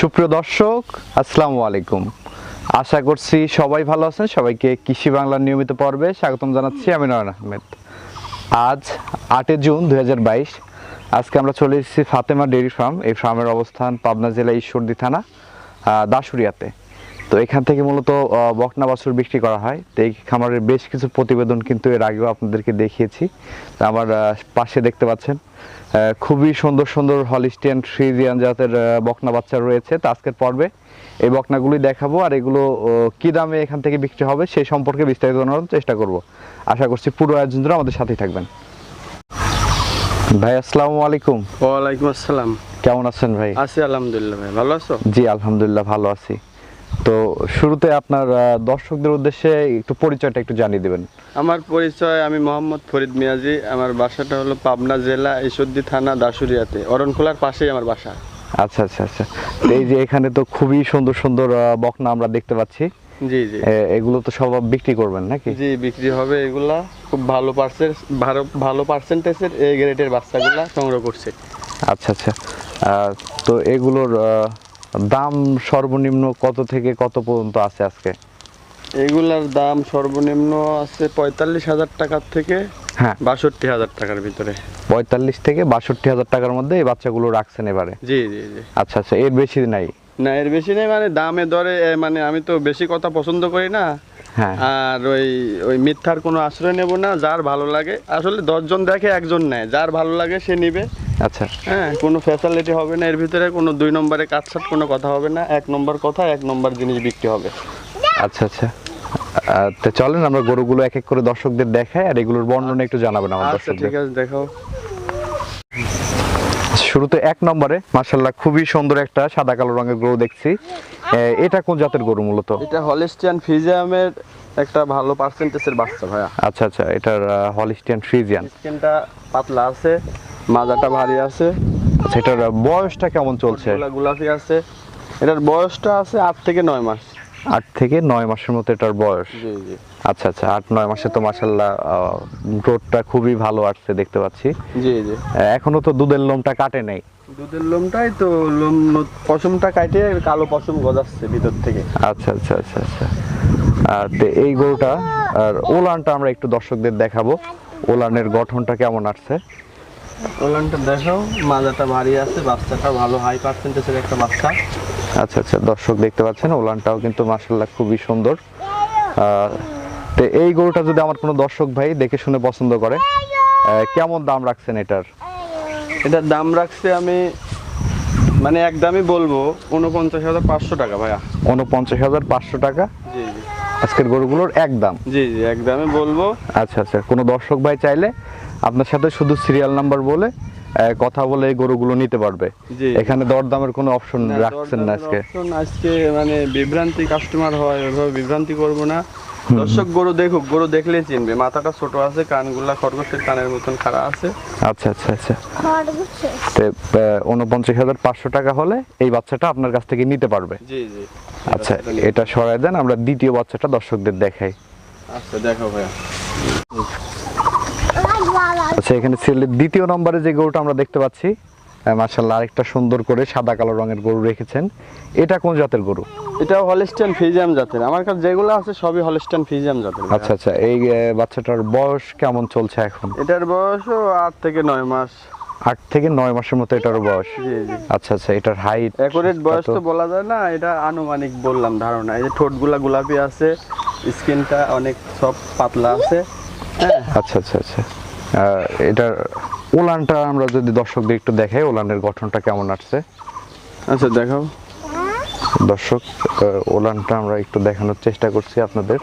সুপ্রিয় দর্শক, আসসালামু আলাইকুম। আশা করছি সবাই ভালো আছেন। সবাইকে কৃষি বাংলার নিয়মিত পর্বে স্বাগতম জানাচ্ছি আমি নয়ন আহমেদ। আজ আটই জুন দুই হাজার বাইশ, আজকে আমরা চলে এসেছি ফাতেমা ডেয়ারি ফার্ম। এই ফার্মের অবস্থান পাবনা জেলা ঈশ্বরদী থানা দাসুরিয়াতে তো এখান থেকে মূলত বকনা বাছুর বিক্রি করা হয়। তো এই খামারের বেশ কিছু প্রতিবেদন কিন্তু এর আগেও আপনাদেরকে দেখিয়েছি। আমার পাশে দেখতে পাচ্ছেন খুবই সুন্দর সুন্দর হলিস্টিয়ান ফ্রিজিয়ান জাতের বকনা বাচ্চা রয়েছে। তো আজকের পর্বে এই বকনাগুলি দেখাবো আর এগুলো কি দামে এখান থেকে বিক্রি হবে সেই সম্পর্কে বিস্তারিত জানানোর চেষ্টা করব। আশা করছি পুরো আয়োজন আমাদের সাথেই থাকবেন। ভাই আসসালামু আলাইকুম। ওয়ালাইকুম আসসালাম। কেমন আছেন ভাই? আছি আলহামদুলিল্লাহ ভাই ভালো আছো? জি আলহামদুলিল্লাহ ভালো আছি। তো শুরুতে আপনার দর্শকদের উদ্দেশ্যে একটু পরিচয়টা একটু জানিয়ে দেবেন। আমার পরিচয় আমি মোহাম্মদ ফরিদ মিয়াজি। আমার বাসাটা হলো পাবনা জেলা ঈশ্বরদী থানা দাসুরিয়াতে অরণখোলার পাশেই আমার বাসা। আচ্ছা আচ্ছা আচ্ছা। এই যে এখানে তো খুবই সুন্দর সুন্দর বকনা আমরা দেখতে পাচ্ছি। জি জি। এগুলো তো সব বিক্রি করবেন নাকি? জি বিক্রি হবে এগুলা। খুব ভালো পার্সেন্ট ভালো ভালো পার্সেন্টেজের এই গ্রেডের বাচ্চাগুলা সংগ্রহ করছে। আচ্ছা আচ্ছা। তো এগুলোর দাম সর্বনিম্ন কত থেকে কত পর্যন্ত আছে আজকে? এগুলার দাম সর্বনিম্ন আছে পঁয়তাল্লিশ হাজার টাকার থেকে হ্যাঁ। বাষট্টি হাজার টাকার ভিতরে। পঁয়তাল্লিশ থেকে বাষট্টি হাজার টাকার মধ্যে এই বাচ্চাগুলো রাখছেন এবারে? জি জি জি। আচ্ছা আচ্ছা এর বেশি নাই? না এর বেশি নেই মানে দামে দরে মানে আমি তো বেশি কথা পছন্দ করি না। হ্যাঁ। আর ওই ওই মিথ্যার কোনো আশ্রয় নেব না যার ভালো লাগে। আসলে দশজন দেখে একজন নেয় যার ভালো লাগে সে নিবে। আচ্ছা। হ্যাঁ কোনো ফ্যাসিলিটি হবে না এর ভিতরে কোনো দুই নম্বরে কাটছাট কোনো কথা হবে না এক নম্বর কথা এক নম্বর জিনিস বিক্রি হবে। আচ্ছা আচ্ছা। তো চলেন আমরা গরুগুলো এক এক করে দর্শকদের দেখাই আর এগুলোর বর্ণনা একটু জানাবেন আমার আচ্ছা দর্শকদের। ঠিক আছে দেখাও। শুরুতে এক নম্বরে মার্শাল্লাহ খুবই সুন্দর একটা সাদা কালো রঙের গরু দেখছি। এটা কোন জাতের গরু মূলত? এটা হলিস্টিয়ান ফিজিয়ামের একটা ভালো পার্সেন্টেজের বাচ্চা ভাইয়া। আচ্ছা আচ্ছা এটার হলিস্টিয়ান ফ্রিজিয়ান। স্কিনটা পাতলা আছে মাজাটা ভারী আছে। সেটার বয়সটা কেমন চলছে? গোলাপি আছে। এটার বয়সটা আছে আট থেকে নয় মাস। আট থেকে নয় মাসের মতো এটার বয়স? আচ্ছা আচ্ছা আট নয় মাসে তো মার্শাল্লাহ গ্রোথটা খুবই ভালো আসছে দেখতে পাচ্ছি। জি জি। এখনও তো দুধের লোমটা কাটে নেই। দুধের লোমটাই তো লোম পশমটা কাটে কালো পশম গজাচ্ছে ভিতর থেকে। আচ্ছা আচ্ছা আচ্ছা আচ্ছা। আর তো এই গরুটা আর ওলানটা আমরা একটু দর্শকদের দেখাবো। ওলানের গঠনটা কেমন আসছে? ওলানটা দেখাও মাজাটা ভারী আছে বাচ্চাটা ভালো হাই পার্সেন্টেজের একটা বাচ্চা। আচ্ছা আচ্ছা দর্শক দেখতে পাচ্ছেন ওলানটাও কিন্তু মার্শাল্লাহ খুবই সুন্দর। তো এই গরুটা যদি আমার কোনো দর্শক ভাই দেখে শুনে পছন্দ করে কেমন দাম রাখছেন এটার? এটার দাম রাখছে আমি মানে একদমই বলব উনপঞ্চাশ হাজার পাঁচশো টাকা ভাইয়া। উনপঞ্চাশ হাজার পাঁচশো টাকা? আজকের গরুগুলোর এক দাম? জি জি একদমই বলব। আচ্ছা আচ্ছা কোনো দর্শক ভাই চাইলে আপনার সাথে শুধু সিরিয়াল নাম্বার বলে আহ, কথা বলে এই গরুগুলো নিতে পারবে। এখানে দরদামের কোনো অপশন রাখছেন না আজকে। আজকে মানে বিভ্রান্তি কাস্টমার হয় ওইভাবে বিভ্রান্তি করব না। দর্শক গরু দেখুক গরু দেখলেই চিনবে। মাথাটা ছোট আছে কানগুলা খরগোশের কানের মতন খাড়া আছে। আচ্ছা আচ্ছা আচ্ছা। তো উনপঞ্চাশ হাজার পাঁচশো টাকা হলে এই বাচ্চাটা আপনার কাছ থেকে নিতে পারবে। জি জি। আচ্ছা এটা সরাই দেন আমরা দ্বিতীয় বাচ্চাটা দর্শকদের দেখাই। আচ্ছা দেখো ভাইয়া। আচ্ছা এখানে সিরিয়ালের দ্বিতীয় নম্বরে যে গরুটা আমরা দেখতে পাচ্ছি মার্শাল্লাহ আরেকটা সুন্দর করে সাদা কালো রঙের গরু রেখেছেন। এটা কোন জাতের গরু? এটা হলিস্টান ফিজিয়াম জাতের। আমার কাছে যেগুলো আছে সবই হলিস্টান ফিজিয়াম জাতের। আচ্ছা আচ্ছা এই বাচ্চাটার বয়স কেমন চলছে এখন? এটার বয়সও আট থেকে নয় মাস। আট থেকে নয় মাসের মতো এটার বয়স? আচ্ছা আচ্ছা এটার হাইট অ্যাকুরেট বয়স তো বলা যায় না এটা আনুমানিক বললাম ধারণা। এই যে ঠোঁটগুলা গোলাপি আছে স্কিনটা অনেক সব পাতলা আছে। হ্যাঁ। আচ্ছা আচ্ছা আচ্ছা। এটার ওলানটা আমরা যদি দর্শকদের একটু দেখাই ওলানের গঠনটা কেমন আসছে? আচ্ছা দেখাও। দর্শক ওলানটা আমরা একটু দেখানোর চেষ্টা করছি আপনাদের।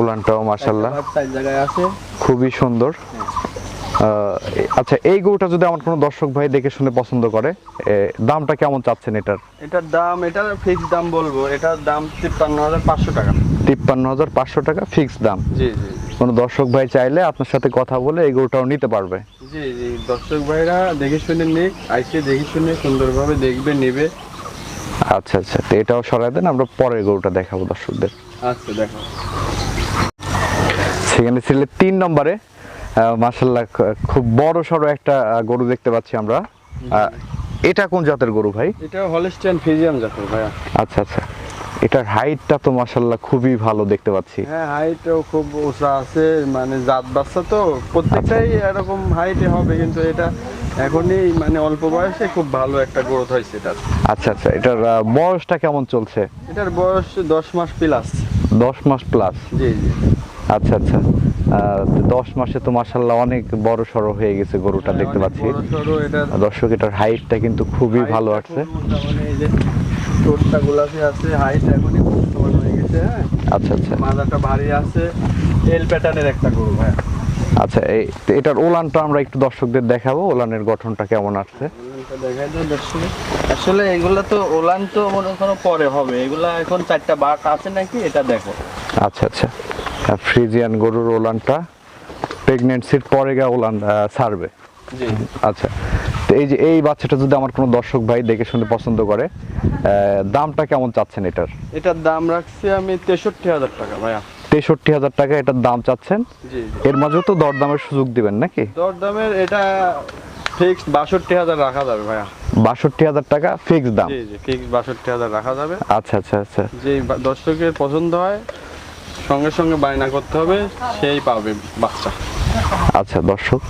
ওলানটাও মার্শাল্লাহ খুবই সুন্দর। আচ্ছা এই গরুটা যদি আমার কোনো দর্শক ভাই দেখে শুনে পছন্দ করে দামটা কেমন চাচ্ছেন এটার? এটার দাম এটার ফিক্স দাম বলব। এটার দাম তিপ্পান্ন হাজার পাঁচশো টাকা। তিপ্পান্ন হাজার পাঁচশো টাকা ফিক্স দাম। জি জি। কোনো দর্শক ভাই চাইলে আপনার সাথে কথা বলে এই গরুটাও নিতে পারবে। জি জি দর্শক ভাইরা দেখে শুনে নিক আইসে দেখে শুনে সুন্দরভাবে দেখবে নেবে। আচ্ছা আচ্ছা তো এটাও সরাই দেন আমরা পরের গরুটা দেখাবো দর্শকদের। আচ্ছা দেখো। সেখানে ছিল তিন নম্বরে মাসাল্লাহ খুব বড় সড়ো একটা গরু দেখতে পাচ্ছি আমরা। এটা কোন জাতের গরু ভাই? এটা হলিস্টিয়ান ফিজিয়াম জাতের ভাইয়া। আচ্ছা আচ্ছা। এটার হাইটটা তো মাশাল্লাহ খুবই ভালো দেখতে পাচ্ছি। হ্যাঁ হাইটও খুব উঁচা আছে মানে জাত বাচ্চা তো প্রত্যেকটাই এরকম হাইটে হবে কিন্তু এটা এখনই মানে অল্প বয়সে খুব ভালো একটা গ্রোথ হয়েছে এটার। আচ্ছা আচ্ছা এটার বয়সটা কেমন চলছে? এটার বয়স দশ মাস প্লাস দশ মাস প্লাস জি জি। আচ্ছা আচ্ছা। দশ মাসে তো মাসাল্লাহ অনেক বড় সড়ো হয়ে গেছে গরুটা দেখতে পাচ্ছি। দর্শক এটার হাইটটা কিন্তু খুবই ভালো মোটা, মানে এই যে ঠোঁটটা আছে হাইট এখনই হয়ে গেছে হ্যাঁ? আচ্ছা আচ্ছা। মাথাটা ভারী আছে এল প্যাটার্নের একটা গরু ভাই আচ্ছা এই এটার ওলানটা আমরা একটু দর্শকদের দেখাবো ওলানের গঠনটা কেমন আসছে আসলে এগুলা তো ওলান তো মনে করো পরে হবে এগুলা এখন চারটা বাট আছে নাকি এটা দেখো। আচ্ছা আচ্ছা। ফ্রিজিয়ান গরুর ওলানটা। প্রেগনেন্সির পরে গা ওলান ছাড়বে। আচ্ছা। তো এই যে এই বাচ্চাটা যদি আমার কোনো দর্শক ভাই দেখে শুনে পছন্দ করে দামটা কেমন চাচ্ছেন এটার? এটার দাম রাখছি আমি তেষট্টি হাজার টাকা ভাইয়া। তেষট্টি হাজার টাকা এটার দাম চাচ্ছেন? এর মাঝেও তো দরদামের সুযোগ দিবেন নাকি? দর দামের এটা ফিক্সড বাষট্টি হাজার রাখা যাবে ভাইয়া। বাষট্টি হাজার টাকা ফিক্স দাম? জি জি ফিক্সড বাষট্টি হাজার রাখা যাবে। আচ্ছা আচ্ছা আচ্ছা। যে দর্শকের পছন্দ হয় সঙ্গে সঙ্গে বায়না করতে হবে সেই পাবে বাচ্চা। আচ্ছা দর্শক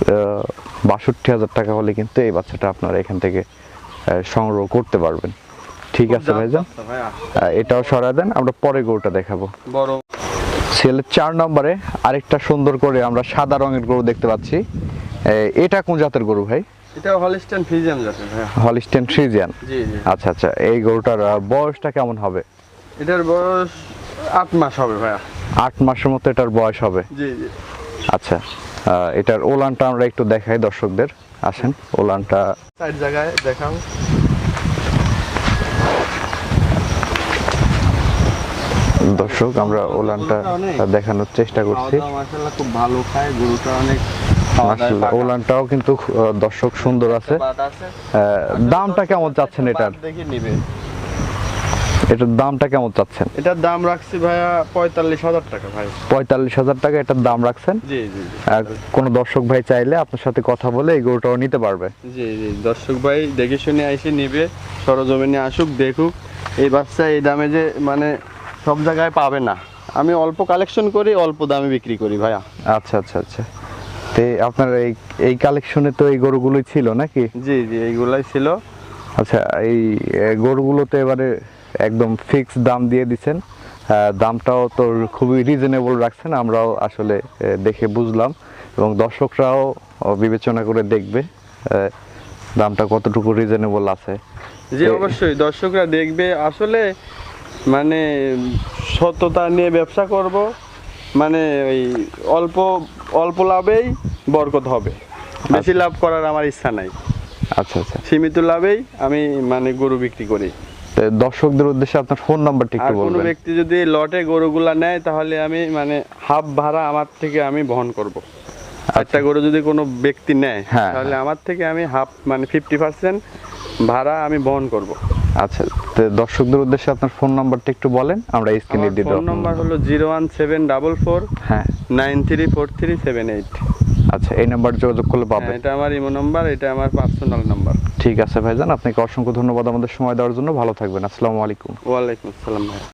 বাষট্টি হাজার টাকা হলে কিন্তু এই বাচ্চাটা আপনারা এখান থেকে সংগ্রহ করতে পারবেন। ঠিক আছে ভাইজান? এটাও সরাই দেন আমরা পরে গরুটা দেখাবো। বড়। ছেলের চার নম্বরে আরেকটা সুন্দর করে আমরা সাদা রঙের গরু দেখতে পাচ্ছি। এটা কোন জাতের গরু ভাই? এটা হলিস্টেন ফিজিয়াম জাতের ভাইয়া। Holstein Friesian? জি জি। আচ্ছা আচ্ছা এই গরুটার বয়সটা কেমন হবে? এটার বয়স আট মাস হবে ভাইয়া। আট মাসের মতো এটার বয়স হবে। আচ্ছা এটার ওলানটা আমরা একটু দেখাই দর্শকদের। আসেন ওলানটা জায়গায় দেখাও দর্শক আমরা ওলানটা দেখানোর চেষ্টা করছি। খুব ভালো খায় গরুটা অনেক। ওলানটাও কিন্তু দর্শক সুন্দর আছে। দামটা কেমন চাচ্ছেন এটার? দেখে নিবে। এটার দামটা কেমন চাচ্ছেন? এটার দাম রাখছি ভাইয়া পঁয়তাল্লিশ হাজার টাকা ভাই। পঁয়তাল্লিশ হাজার টাকা এটার দাম রাখছেন? জি জি কোনো দর্শক ভাই চাইলে আপনার সাথে কথা বলে এই গরুটাও নিতে পারবে। জি জি দর্শক ভাই দেখে শুনে এসে নিবে সরজমিনে আসুক দেখুক। এই বাচ্চা এই দামে যে মানে সব জায়গায় পাবে না। আমি অল্প কালেকশন করি অল্প দামে বিক্রি করি ভাইয়া। আচ্ছা আচ্ছা আচ্ছা। তো আপনার এই এই কালেকশনে তো এই গরুগুলোই ছিল নাকি? জি জি এইগুলাই ছিল। আচ্ছা এই গরুগুলোতে এবারে একদম ফিক্স দাম দিয়ে দিচ্ছেন দামটাও তো খুবই রিজনেবল রাখছেন আমরাও আসলে দেখে বুঝলাম। এবং দর্শকরাও বিবেচনা করে দেখবে দামটা কতটুকু রিজনেবল আছে। জি তো- অবশ্যই। দর্শকরা দেখবে আসলে মানে সততা নিয়ে ব্যবসা করব মানে ওই অল্প অল্প লাভেই বরকত হবে। বেশি লাভ করার আমার ইচ্ছা নাই। আচ্ছা আচ্ছা। সীমিত লাভেই আমি মানে গরু বিক্রি করি। দর্শকদের উদ্দেশ্যে আপনার ফোন নাম্বারটা একটু কোনো বলবেন। ব্যক্তি যদি লটে গরুগুলা নেয় তাহলে আমি মানে হাফ ভাড়া আমার থেকে আমি বহন করব। একটা গরু যদি কোনো ব্যক্তি নেয় আচ্ছা। হ্যাঁ, তাহলে আমার থেকে আমি হাফ মানে ফিফটি পার্সেন্ট ভাড়া আমি বহন করব। আচ্ছা তো দর্শকদের উদ্দেশ্যে আপনার ফোন নাম্বারটা একটু বলেন আমরা স্ক্রিনে দিয়ে ফোন দেবো। নম্বর হলো zero one seven double four হ্যাঁ। Nine three four three seven eight. আচ্ছা এই নাম্বার যোগাযোগ করলে পাবেন। এটা আমার ইমো নাম্বার এটা আমার পার্সোনাল নাম্বার ঠিক আছে ভাইজান, আপনাকে অসংখ্য ধন্যবাদ আমাদের সময় দেওয়ার জন্য। ভালো থাকবেন। আসসালামু আলাইকুম। ওয়ালাইকুম আসসালাম ভাই